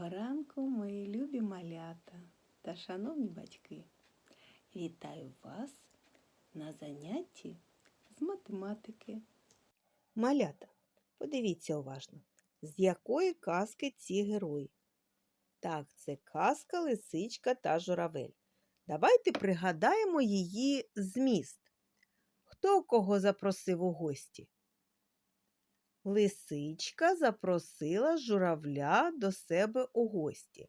Доброго ранку, мої любі малята та шановні батьки. Вітаю вас на занятті з математики. Малята, подивіться уважно, з якої казки ці герої? Так, це казка Лисичка та Журавель. Давайте пригадаємо її зміст. Хто кого запросив у гості? Лисичка запросила журавля до себе у гості.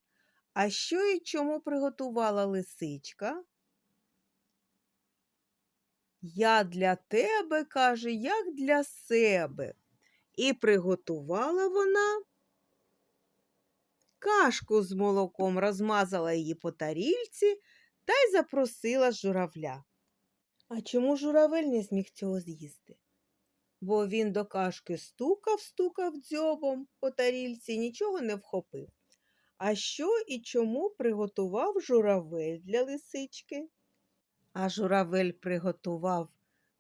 А що і чому приготувала лисичка? Я для тебе, каже, як для себе. І приготувала вона кашку з молоком, розмазала її по тарільці та й запросила журавля. А чому журавель не зміг цього з'їсти? Бо він до кашки стукав, стукав дзьобом по тарільці, нічого не вхопив. А що і чому приготував журавель для лисички? А журавель приготував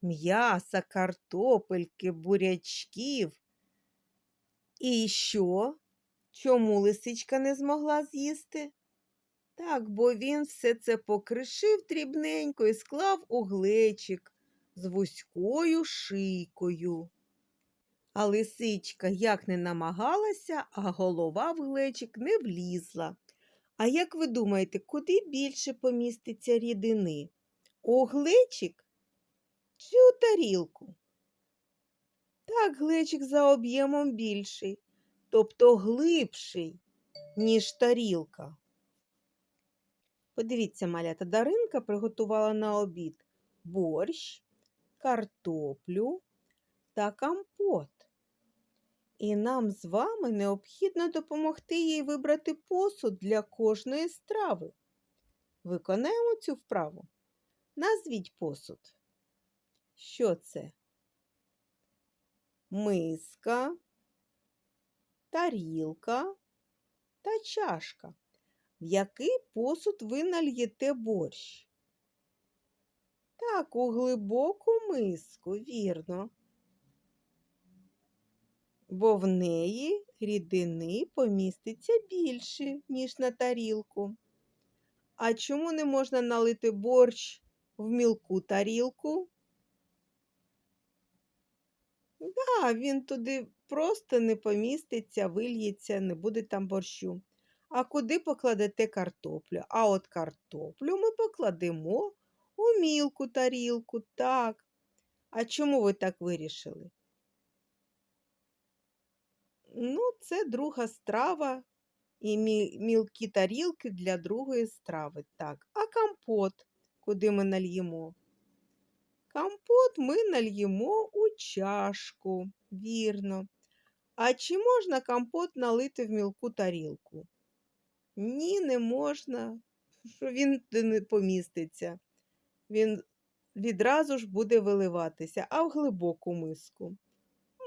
м'яса, картопельки, бурячків. І що? Чому лисичка не змогла з'їсти? Так, бо він все це покришив дрібненько і склав у глечик з вузькою шийкою. А лисичка як не намагалася, а голова в глечик не влізла. А як ви думаєте, куди більше поміститься рідини? У глечик чи у тарілку? Так, глечик за об'ємом більший, тобто глибший, ніж тарілка. Подивіться, малята, Даринка приготувала на обід борщ, картоплю та компот. І нам з вами необхідно допомогти їй вибрати посуд для кожної страви. Виконаємо цю вправу. Назвіть посуд. Що це? Миска, тарілка та чашка. В який посуд ви нальєте борщ? Так, у глибоку миску, вірно. Бо в неї рідини поміститься більше, ніж на тарілку. А чому не можна налити борщ в мілку тарілку? Да, він туди просто не поміститься, вильється, не буде там борщу. А куди покладете картоплю? А от картоплю ми покладемо у мілку тарілку, так. А чому ви так вирішили? Ну, це друга страва і мілкі тарілки для другої страви. Так. А компот, куди ми нальємо? Компот ми нальємо у чашку, вірно. А чи можна компот налити в мілку тарілку? Ні, не можна. Що він не поміститься. Він відразу ж буде виливатися, а в глибоку миску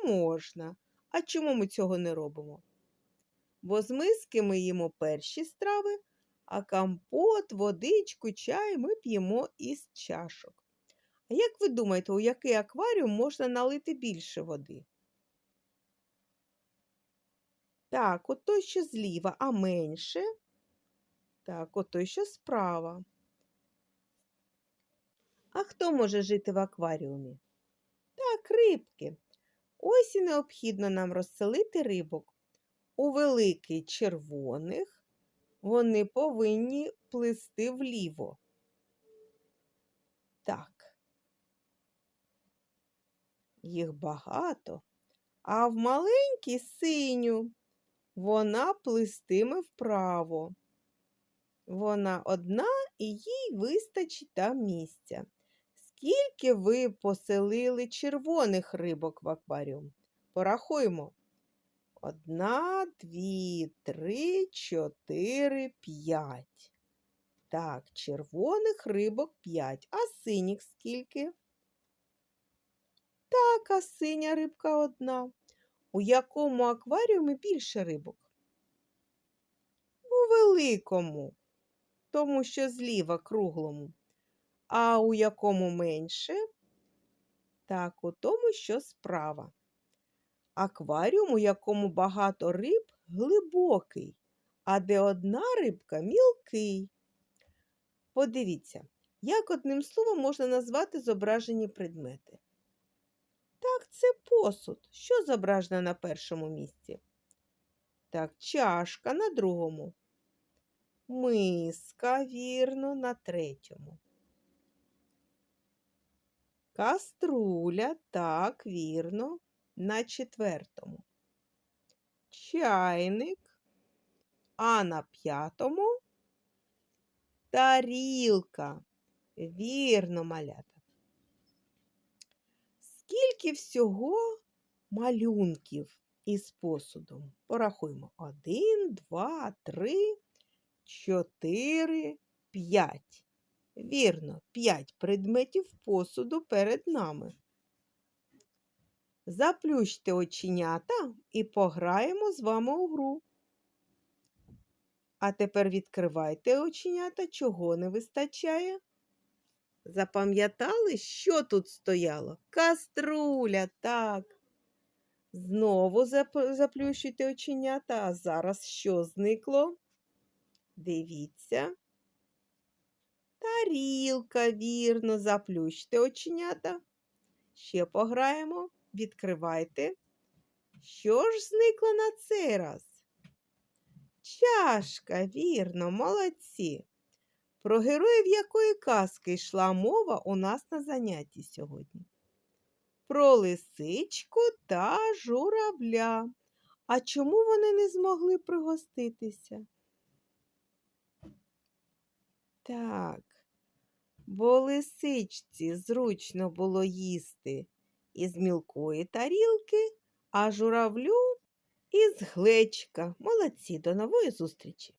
можна. А чому ми цього не робимо? Бо з миски ми їмо перші страви, а компот, водичку, чай ми п'ємо із чашок. А як ви думаєте, у який акваріум можна налити більше води? Так, от той, що зліва, а менше. Так, от той, що справа. А хто може жити в акваріумі? Так, рибки. Ось і необхідно нам розселити рибок. У великий червоних вони повинні плисти вліво. Так. Їх багато, а в маленькій синю вона плистиме вправо. Вона одна і їй вистачить там місця. Скільки ви поселили червоних рибок в акваріум? Порахуємо. Одна, дві, три, чотири, п'ять. Так, червоних рибок п'ять. А синіх скільки? Так, а синя рибка одна. У якому акваріумі більше рибок? У великому, тому що зліва круглому. А у якому менше? Так, у тому, що справа. Акваріум, у якому багато риб, глибокий, а де одна рибка мілкий. Подивіться, як одним словом можна назвати зображені предмети. Так, це посуд. Що зображено на першому місці? Так, чашка на другому. Миска, вірно, на третьому. Каструля, так, вірно, на четвертому. Чайник, а на п'ятому тарілка. Вірно, малята. Скільки всього малюнків із посудом? Порахуємо. Один, два, три, чотири, п'ять. Вірно, п'ять предметів посуду перед нами. Заплющте оченята і пограємо з вами у гру. А тепер відкривайте оченята, чого не вистачає. Запам'ятали, що тут стояло? Каструля, так. Знову заплющуйте оченята, а зараз що зникло? Дивіться. Тарілка, вірно, заплющте оченята. Ще пограємо. Відкривайте. Що ж зникло на цей раз? Чашка, вірно, молодці. Про героїв якої казки йшла мова у нас на занятті сьогодні? Про лисичку та журавля. А чому вони не змогли пригоститися? Так, бо лисичці зручно було їсти із мілкої тарілки, а журавлю із глечка. Молодці, до нової зустрічі!